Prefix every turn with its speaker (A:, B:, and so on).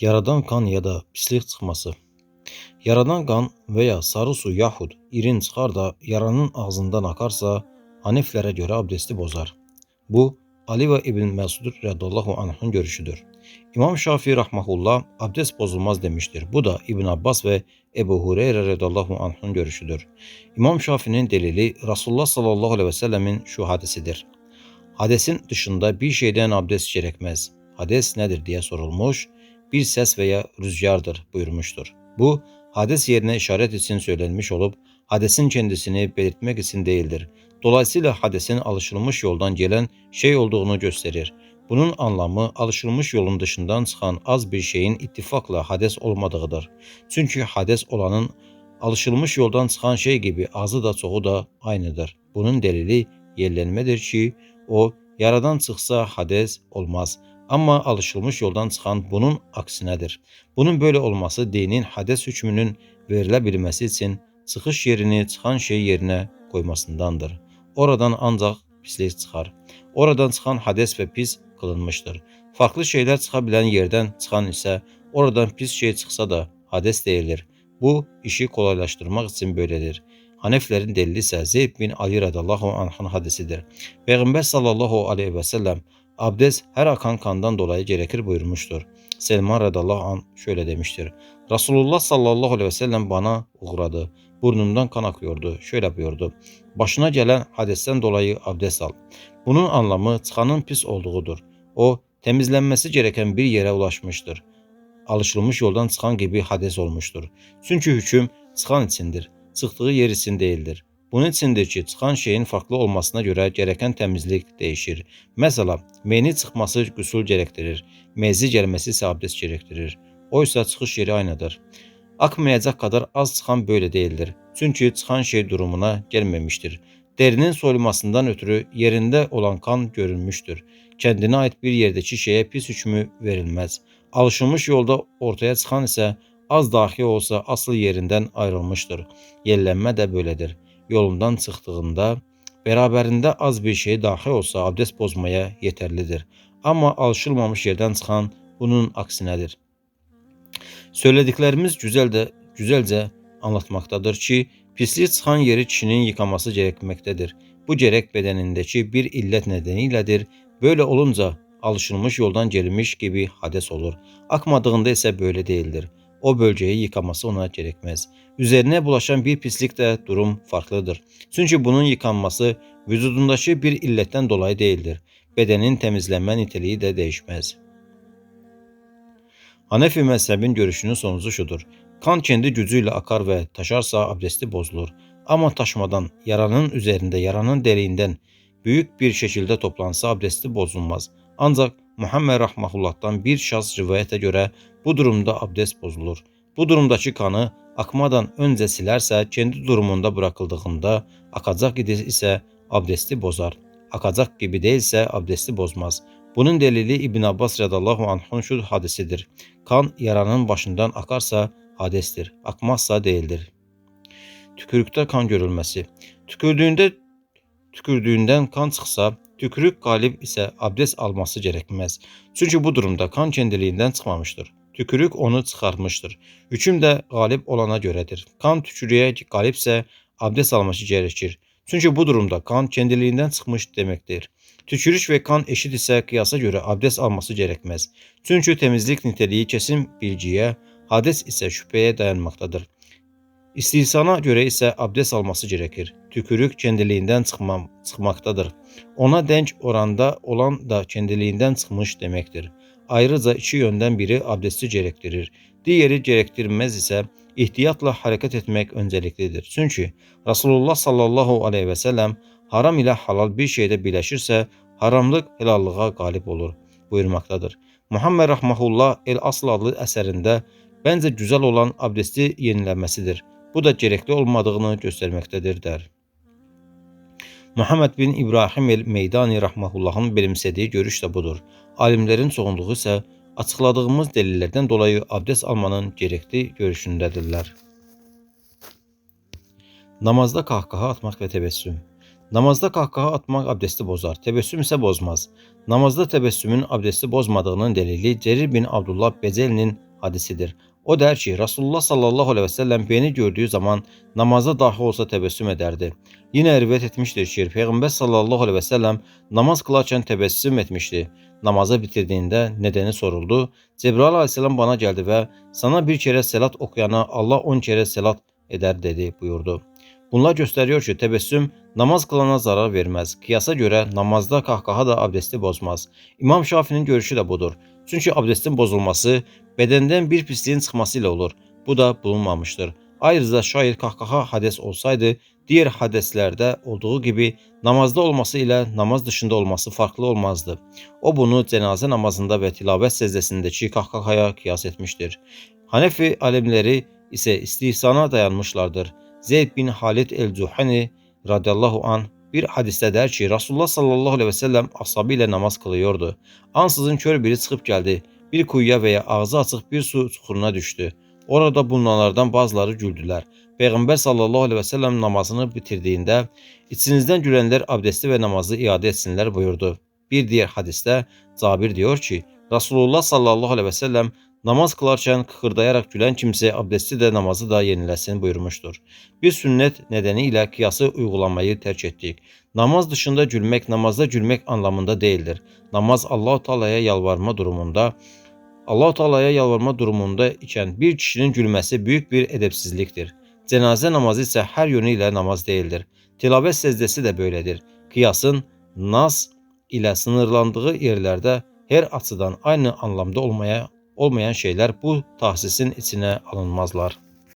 A: Yaradan kan ya da pislik çıxması. Yaradan qan və ya sarı su yaxud irin çıxar da yaranın ağzından akarsa, Haneflərə görə abdesti bozar. Bu, Ali və İbn Məsud rədiyallahu anh'ın görüşüdür. İmam Şafii rahmehullah abdest bozulmaz demiştir. Bu da İbn Abbas ve Ebu Hureyre radıyallahu anh'ın görüşüdür. İmam Şafii'nin delili Resulullah sallallahu aleyhi ve sellemin şu hadisidir. Hadesin dışında bir şeyden abdest gerekmez. Hades nedir diye sorulmuş, bir ses veya rüzgardır buyurmuştur. Bu, hades yerine işaret için söylenmiş olup, hadesin kendisini belirtmek için değildir. Dolayısıyla hadesin alışılmış yoldan gelen şey olduğunu gösterir. Bunun anlamı alışılmış yolun dışından çıkan az bir şeyin ittifakla hades olmadığıdır. Çünkü hades olanın alışılmış yoldan çıkan şey gibi azı da çoğu da aynıdır. Bunun delili yerlenmedir ki o yaradan çıksa hades olmaz. Ama alışılmış yoldan çıkan bunun aksinedir. Bunun böyle olması dinin hades hükmünün verilebilmesi için çıkış yerini çıkan şey yerine koymasındandır. Oradan ancak pislik çıkar. Oradan çıkan hades ve pis kılınmıştır. Farklı şeyler çıkabilen yerden çıkan ise oradan pis şey çıksa da hades değildir. Bu işi kolaylaştırmak için böyledir. Haneflerin delili ise Zeyd bin Ali radallahu anh'ın hadisidir. Peygamber sallallahu aleyhi ve sellem abdest her akan kandan dolayı gerekir buyurmuştur. Selman radallahu anh şöyle demiştir. Resulullah sallallahu aleyhi ve sellem bana uğradı. Burnumdan kan akıyordu. Şöyle buyurdu. Başına gelen hadesten dolayı abdest al. Bunun anlamı çıkanın pis olduğudur. O temizlenmesi gereken bir yere ulaşmıştır. Alışılmış yoldan çıkan gibi hades olmuştur. Çünkü hüküm çıkan içindir. Çıktığı yer için değildir. Bunun içindir ki çıkan şeyin farklı olmasına göre gereken temizlik değişir. Mesela meni çıkması gusül gerektirir. Mezi gelmesi ise abdest gerektirir. Oysa çıkış yeri aynıdır. Akmayacak kadar az çıkan böyle değildir. Çünkü çıkan şey durumuna gelmemiştir. Derinin soyulmasından ötürü yerinde olan kan görülmüştür. Kendine ait bir yerdeki şeye pis hükmü verilmez. Alışılmış yolda ortaya çıkan ise az dahi olsa asıl yerinden ayrılmıştır. Yellenme de böyledir. Yolundan çıktığında beraberinde az bir şey dahi olsa abdest bozmaya yeterlidir. Ama alışılmamış yerden çıkan bunun aksinedir. Söylediklerimiz güzel de güzelce anlatmaktadır ki pislik çıkan yeri kişinin yıkaması gerekmektedir. Bu gerek bedenindeki bir illet nedeniyledir. Böyle olunca alışılmış yoldan gelmiş gibi hades olur. Akmadığında ise böyle değildir. O bölgeyi yıkaması ona gerekmez. Üzerine bulaşan bir pislikte durum farklıdır. Çünkü bunun yıkanması vücudundaki bir illetten dolayı değildir. Bedenin temizlenme niteliği de değişmez. Hanefi mezhebin görüşünün sonucu şudur. Kan kendi gücüyle akar ve taşarsa abdesti bozulur. Ama taşmadan yaranın üzerinde yaranın deliğinden büyük bir şekilde toplansa abdesti bozulmaz. Ancak Muhammed Rahmahullah'tan bir şahs rivayete göre bu durumda abdest bozulur. Bu durumdaki kanı akmadan önce silerse kendi durumunda bırakıldığında akacak ise abdesti bozar. Akacak gibi değilse abdesti bozmaz. Bunun delili İbn Abbas radallahu anh'ın şu hadisidir. Kan yaranın başından akarsa hadestir, akmazsa değildir. Tükürükte kan görülmesi. Tükürdüğünde tükürdüğündən kan çıxsa, tükürük qalib isə abdest alması gərəkməz. Çünki bu durumda kan kendiliyindən çıxmamışdır. Tükürük onu çıxartmışdır. Hüküm də qalib olana görədir. Kan tükürüyə qalibsə abdest alması gərəkir. Çünki bu durumda kan kendiliyindən çıxmış deməkdir. Tükürük və kan eşit isə qiyasa görə abdest alması gərəkməz. Çünki təmizlik niteliyi kəsin bilgiyə, hades isə şübhəyə dayanmaqdadır. İstihsana görə isə abdest alması gərəkir. Tükürük kəndiliyindən çıxmam, çıxmaqdadır. Ona denk oranda olan da kəndiliyindən çıxmış deməkdir. Ayrıca iki yöndən biri abdesti gərəkdirir. Digəri gərəkdirməz isə ehtiyatla hərəkət etmək öncəliklidir. Çünki Rasulullah sallallahu aleyhi və səlləm haram ilə halal bir şeydə birləşirsə, haramlıq helallığa qalib olur buyurmaqdadır. Muhammed Rahmahullah El Asl adlı əsərində bəncə gözəl olan abdesti yeniləməsidir bu da gərəkli olmadığını göstərməkdədir, dər. Muhammed bin İbrahim el-Meydani rahmehullahın benimsədiyi görüş də budur. Alimlərin çoxunluğu isə açıqladığımız dəlillərdən dolayı abdest almanın gərəkli görüşündədirlər. Namazda qahqaha atmaq və təbəssüm. Namazda qahqaha atmaq abdesti bozar, təbəssüm isə bozmaz. Namazda təbəssümün abdesti bozmadığının dəlili Cerir bin Abdullah Becelinin hadisidir. O der ki Resulullah sallallahu aleyhi ve sellem beni gördüğü zaman namaza dahi olsa tebessüm ederdi. Yine rivayet etmiştir ki Peygamber sallallahu aleyhi ve sellem namaz kılarken tebessüm etmişti. Namazı bitirdiğinde nedeni soruldu. Cebrail aleyhisselam bana geldi ve sana bir kere selat okuyana Allah on kere selat eder dedi buyurdu. Bunlar gösteriyor ki tebessüm namaz kılana zarar vermez. Kıyasa göre namazda kahkaha da abdesti bozmaz. İmam Şafii'nin görüşü de budur. Çünkü abdestin bozulması bedenden bir pisliğin çıkmasıyla olur. Bu da bulunmamıştır. Ayrıca şayet kahkaha hades olsaydı diğer hadeslerde olduğu gibi namazda olması ile namaz dışında olması farklı olmazdı. O bunu cenaze namazında ve tilavet secdesindeki kahkahaya kıyas etmiştir. Hanefi alimleri ise istihsana dayanmışlardır. Zeyd bin Halid el-Cuhani radıyallahu an Bir hadisdə dər ki, Rasulullah sallallahu əleyhi və səlləm ashabı ilə namaz qılıyordu. Ansızın kör biri çıxıb gəldi. Bir quyuya və ya ağzı açıq bir su çuxuruna düşdü. Orada bulunanlardan bazıları güldülər. Peyğəmbər sallallahu əleyhi və səlləm namazını bitirdiyində içinizdən gülənlər abdəsti və namazı iadə etsinlər buyurdu. Bir digər hadisdə Cabir diyor ki, Rasulullah sallallahu əleyhi və səlləm Namaz kılarken kıkırdayaraq gülen kimsə abdesti də namazı da yeniləsin buyurmuşdur. Biz sünnət nədəni ilə qiyası uygulamayı tərk etdik. Namaz dışında gülmək namazda gülmək anlamında deyildir. Namaz Allah-u Teala'ya yalvarma durumunda Allah-u Teala'ya yalvarma durumunda ikən bir kişinin gülməsi büyük bir edəbsizlikdir. Cənazə namazı isə hər yönü ilə namaz deyildir. Tilavət səcdəsi də böylədir. Qiyasın nas ilə sınırlandığı yerlərdə hər açıdan aynı anlamda olmaya olmayan şeyler bu tahsisin içine alınmazlar.